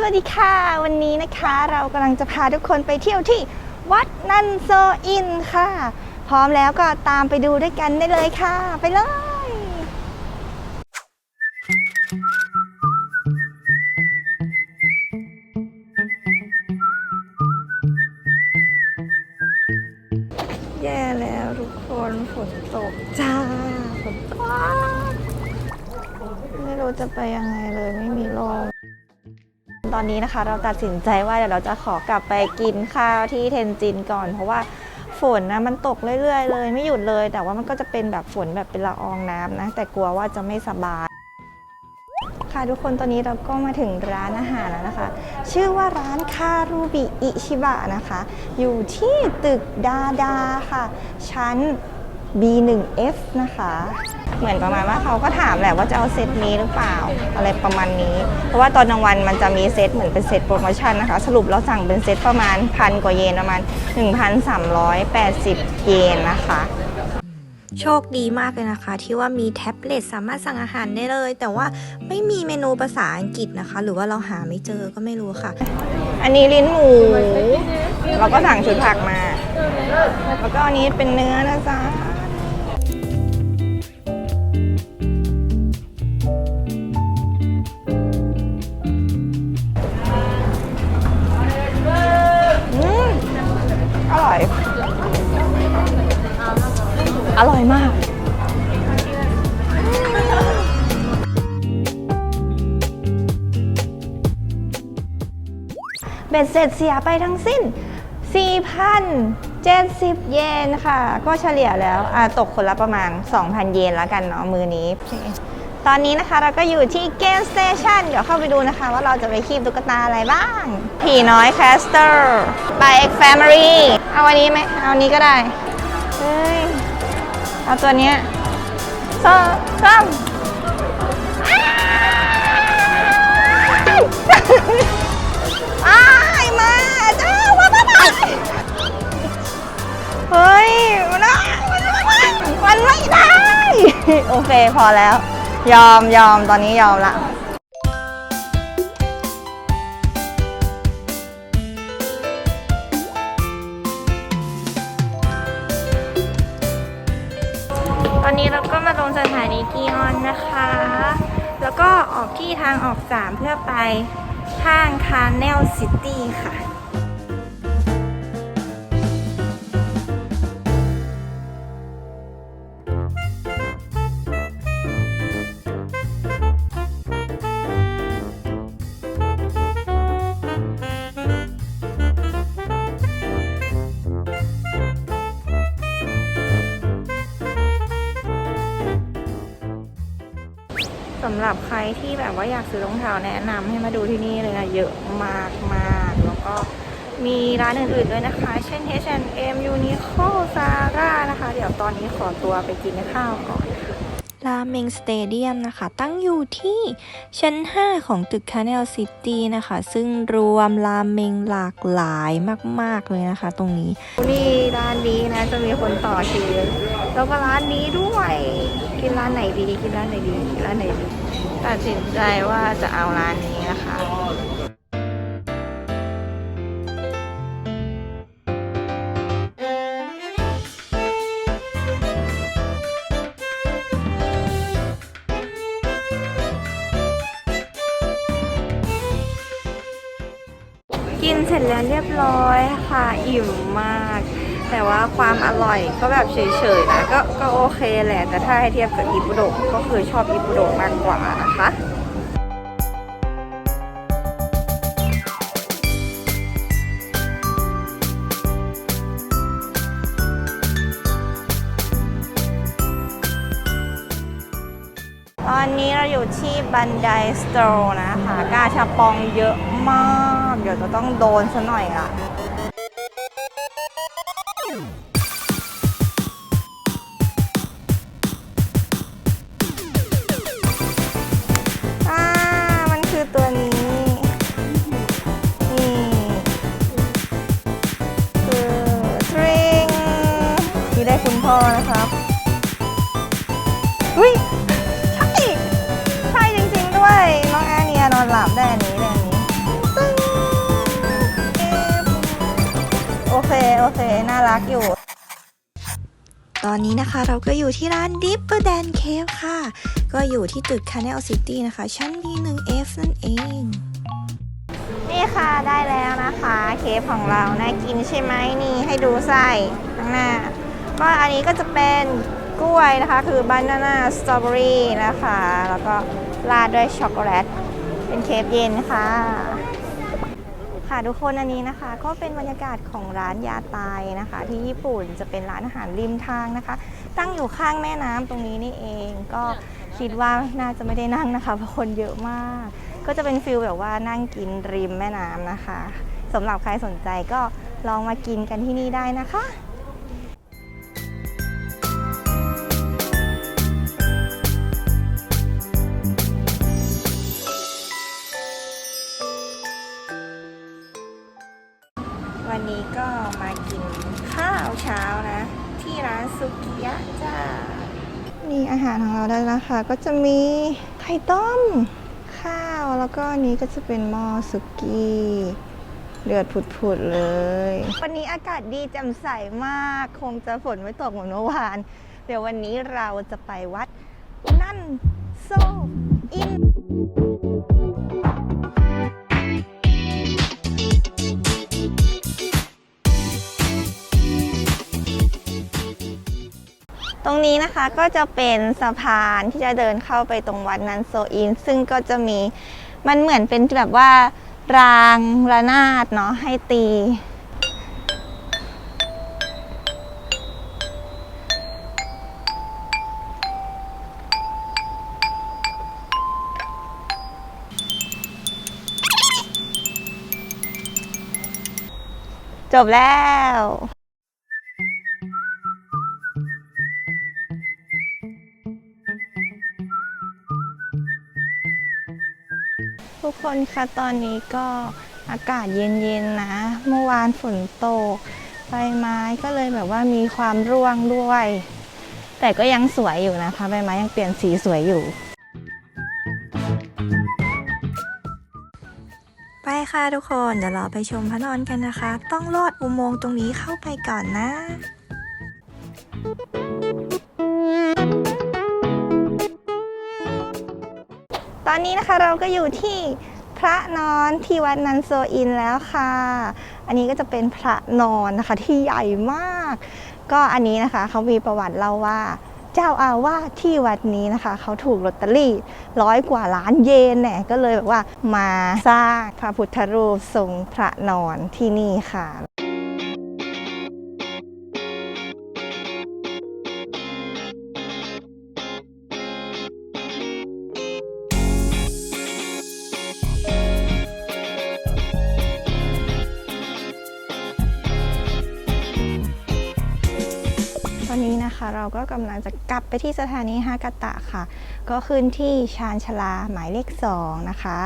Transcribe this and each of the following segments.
สวัสดีค่ะ วันนี้นะคะเรากำลังจะพาทุกคนไปเที่ยวที่วัดนันโซอินค่ะ พร้อมแล้วก็ตามไปดูด้วยกันได้เลยค่ะ ไปเลยแย่แล้วทุกคนฝนตกจ้าฝนตกไม่รู้จะไปยังไงเลยไม่มีลม ตอนนี้นะคะเราตัดสินใจว่าเดี๋ยวเราจะขอกลับไปกินข้าวที่เทนจินก่อน เพราะว่าฝนนะมันตกเรื่อยๆ เลยไม่หยุดเลย แต่ว่ามันก็จะเป็นแบบฝนแบบเป็นละอองน้ำนะ แต่กลัวว่าจะไม่สบาย ค่ะทุกคนตอนนี้เราก็มาถึงร้านอาหารแล้วนะคะ ชื่อว่าร้านคารูบิอิชิบะนะคะ อยู่ที่ตึกดาดาค่ะ ชั้น B1F นะคะ เหมือนประมาณว่าเขาก็ถามแหละว่าจะเอาเซตนี้หรือเปล่าอะไรประมาณนี้ เพราะว่าตอนกลางวันมันจะมีเซตเหมือนเป็นเซตโปรโมชั่นนะคะ สรุปเราสั่งเป็นเซตประมาณพันกว่าเยนประมาณ 1,380 เยนนะคะโชคดีมากเลยนะคะ ที่ว่ามีแท็บเล็ตสามารถสั่งอาหารได้เลย แต่ว่าไม่มีเมนูภาษาอังกฤษนะคะ หรือว่าเราหาไม่เจอก็ไม่รู้ค่ะ อันนี้ลิ้นหมู เราก็สั่งชุดผักมา แล้วก็อันนี้เป็นเนื้อนะจ๊ะ เบ็ดเสร็จเสียไปทั้งสิ้น 4,070 เยนค่ะ ก็เฉลี่ยแล้วอะตกคนละประมาณ 2,000 เยนแล้วกันเนาะมือนี้ ตอนนี้นะคะเราก็อยู่ที่เกมสเตชันเดี๋ยวเข้าไปดูนะคะ ว่าเราจะไปคีบตุ๊กตาอะไรบ้าง ผีน้อยแคสเตอร์บายเอ็กแฟมิลี่เอาวันนี้ไหมเอาวันนี้ก็ได้ เฮ้ย เอาตัวเนี้ยสองสาม เฮ้ยมันได้มันไม่ได้มันไม่ได้ โอเคพอแล้ว ยอมยอมตอนนี้ยอมละตอนนี้เราก็มาลงสถานีกีออนนะคะ แล้วก็ออกที่ทางออก3เพื่อไปห้างคาร์เนลซิตี้ค่ะ สำหรับใครที่แบบว่าอยากซื้อรองเท้าแนะนำให้มาดูที่นี่เลยนะ เยอะมากมากๆแล้วก็มีร้านอื่นๆด้วยนะคะ เช่น H&M Uniqlo Zara นะคะ เดี๋ยวตอนนี้ขอตัวไปกินข้าวก่อนราเมงสเตเดียมนะคะ ตั้งอยู่ที่ชั้น 5 ของตึกคา n นลซิตี้นะคะ ซึ่งรวมราเมงหลากหลายมาก ๆ เลยนะคะ ตรงนี้ นี่ร้านนี้นะ จะมีคนต่อคิว แล้วก็ร้านนี้ด้วย กินร้านไหนดี กินร้านไหนดี กินร้านไหนดี ตัดสินใจว่าจะเอาร้านนี้นะคะกินเสร็จแล้วเรียบร้อยค่ะ อิ่มมาก แต่ว่าความอร่อยก็แบบเฉยๆนะก็ก็โอเคแหละ แต่ถ้าให้เทียบกับอิปุโดก็คือชอบอิปุโดมากกว่านะคะตอนนี้เราอยู่ที่บันไดสโตร์นะคะ กาชาปองเยอะมาก เดี๋ยวจะต้องโดนซะหน่อยละ อ่า มันคือตัวนี้ นี่คือทริงที่ได้คุณพ่อนะครับอุ้ยใช่ใช่จริง ๆ ด้วย น้องแอเนียนอนหลับได้อันนี้ได้อันนี้ โอเค น่ารักอยู่ ตอนนี้นะคะเราก็อยู่ที่ร้าน Dipper Dan Cave ค่ะ ก็อยู่ที่ตึก Canal City นะคะ ชั้น B1F นั่นเอง นี่ค่ะได้แล้วนะคะ เคฟของเราน่ากินใช่ไหมนี่ให้ดูไส้ข้างหน้า ก็อันนี้ก็จะเป็นกล้วยนะคะ คือบานาน่าสตรอเบอรี่นะคะ แล้วก็ราดด้วยช็อกโกแลต เป็นเคฟเย็นค่ะ ค่ะทุกคนอันนี้นะคะก็เป็นบรรยากาศของร้านยาตายนะคะ ที่ญี่ปุ่นจะเป็นร้านอาหารริมทางนะคะ ตั้งอยู่ข้างแม่น้ำตรงนี้นี่เองก็คิดว่าน่าจะไม่ได้นั่งนะคะเพราะคนเยอะมาก ก็จะเป็นฟิลแบบว่านั่งกินริมแม่น้ำนะคะสำหรับใครสนใจก็ลองมากินกันที่นี่ได้นะคะ คะก็จะมีไข่ต้ม ข้าวแล้วก็อันนี้ก็จะเป็นหม้อสุกี้เดือดผุดๆเลย วันนี้อากาศดีแจ่มใสมาก คงจะฝนไม่ตกเหมือนเมื่อวาน เดี๋ยววันนี้เราจะไปวัดนั่นโซอิน รงนี้นะคะก็จะเป็นสะพานที่จะเดินเข้าไปตรงวัดนันโซอิน ซึ่งก็จะมีมันเหมือนเป็นแบบว่ารางระนาดเนาะให้ตี จบแล้ว คนคะตอนนี้ก็อากาศเย็นๆนะ เมื่อวานฝนตกใบไม้ก็เลยแบบว่ามีความร่วงด้วย แต่ก็ยังสวยอยู่นะคะใบไม้ยังเปลี่ยนสีสวยอยู่ ไปค่ะทุกคนเดี๋ยวเราไปชมพระนอนกันนะคะ ต้องลอดอุโมงค์ตรงนี้เข้าไปก่อนนะตอนนี้นะคะเราก็อยู่ที่ พระนอนที่วัดนันโซอินแล้วค่ะ อันนี้ก็จะเป็นพระนอนนะคะที่ใหญ่มาก ก็อันนี้นะคะเขามีประวัติเล่าว่าเจ้าอาวาสที่วัดนี้นะคะ เขาถูกลอตเตอรี่ร้อยกว่าล้านเยนเนี่ยก็เลยแบบว่ามาสร้างพระพุทธรูปทรงพระนอนที่นี่ค่ะ อนนี้นะคะ เราก็กำลังจะกลับไปที่สถานีฮากาตะค่ะ ก็ขึ้นที่ชานชาลาหมายเลข 2 นะคะ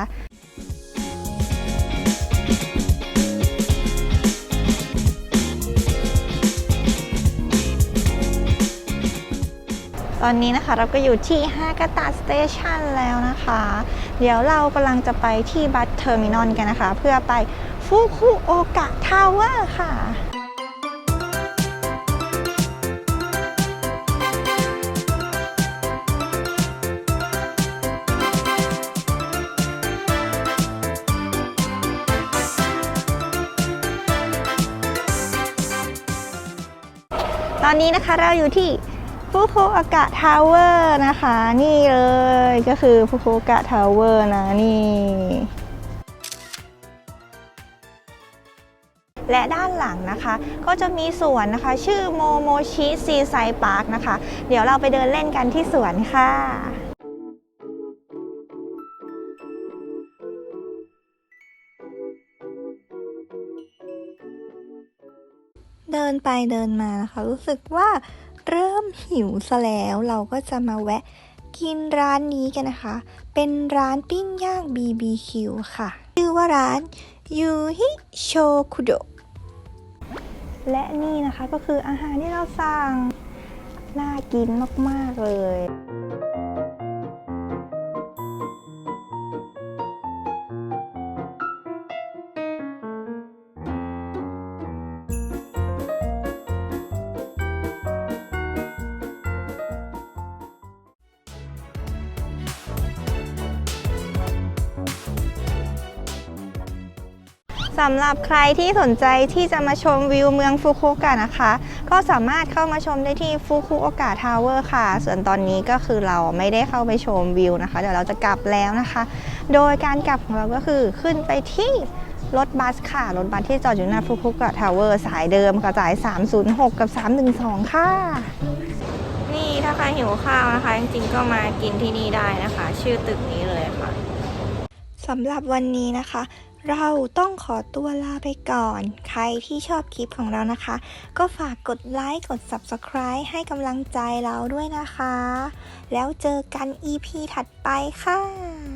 ตอนนี้นะคะเราก็อยู่ที่ฮากาตะสเตชันแล้วนะคะ เดี๋ยวเรากำลังจะไปที่บัสเทอร์มินอลกันนะคะ เพื่อไปฟุคุโอกะทาวเวอร์ค่ะ ตอนนี้นะคะเราอยู่ที่ฟุคุโอกะทาวเวอร์นะคะ นี่เลยก็คือฟุคุโอกะทาวเวอร์นะนี่ และด้านหลังนะคะ ก็จะมีสวนนะคะ ชื่อโมโมชิซีไซพาร์คนะคะ เดี๋ยวเราไปเดินเล่นกันที่สวนค่ะ นไปเดินมานะคะ รู้สึกว่าเริ่มหิวซะแล้วเราก็จะมาแวะกินร้านนี้กันนะคะ เป็นร้านปิ้งย่าง BBQ ค่ะ ชื่อว่าร้านยูฮิโชคุโดและนี่นะคะก็คืออาหารที่เราสั่ง น่ากินมาก ๆ เลย สำหรับใครที่สนใจที่จะมาชมวิวเมืองฟุกุโอกะนะคะ ก็สามารถเข้ามาชมได้ที่ฟุกุโอกะทาวเวอร์ค่ะ ส่วนตอนนี้ก็คือเราไม่ได้เข้าไปชมวิวนะคะ เดี๋ยวเราจะกลับแล้วนะคะ โดยการกลับของเราก็คือขึ้นไปที่รถบัสค่ะ รถบัสที่จอดอยู่หน้าฟุกุโอกะทาวเวอร์สายเดิมกระจาย 306 กับ 312 ค่ะ นี่ถ้าใครหิวข้าวนะคะ จริงๆก็มากินที่นี่ได้นะคะ ชื่อตึกนี้เลยค่ะสำหรับวันนี้นะคะ เราต้องขอตัวลาไปก่อน ใครที่ชอบคลิปของเรานะคะ ก็ฝากกดไลค์ กด Subscribe ให้กำลังใจเราด้วยนะคะ แล้วเจอกัน EP ถัดไปค่ะ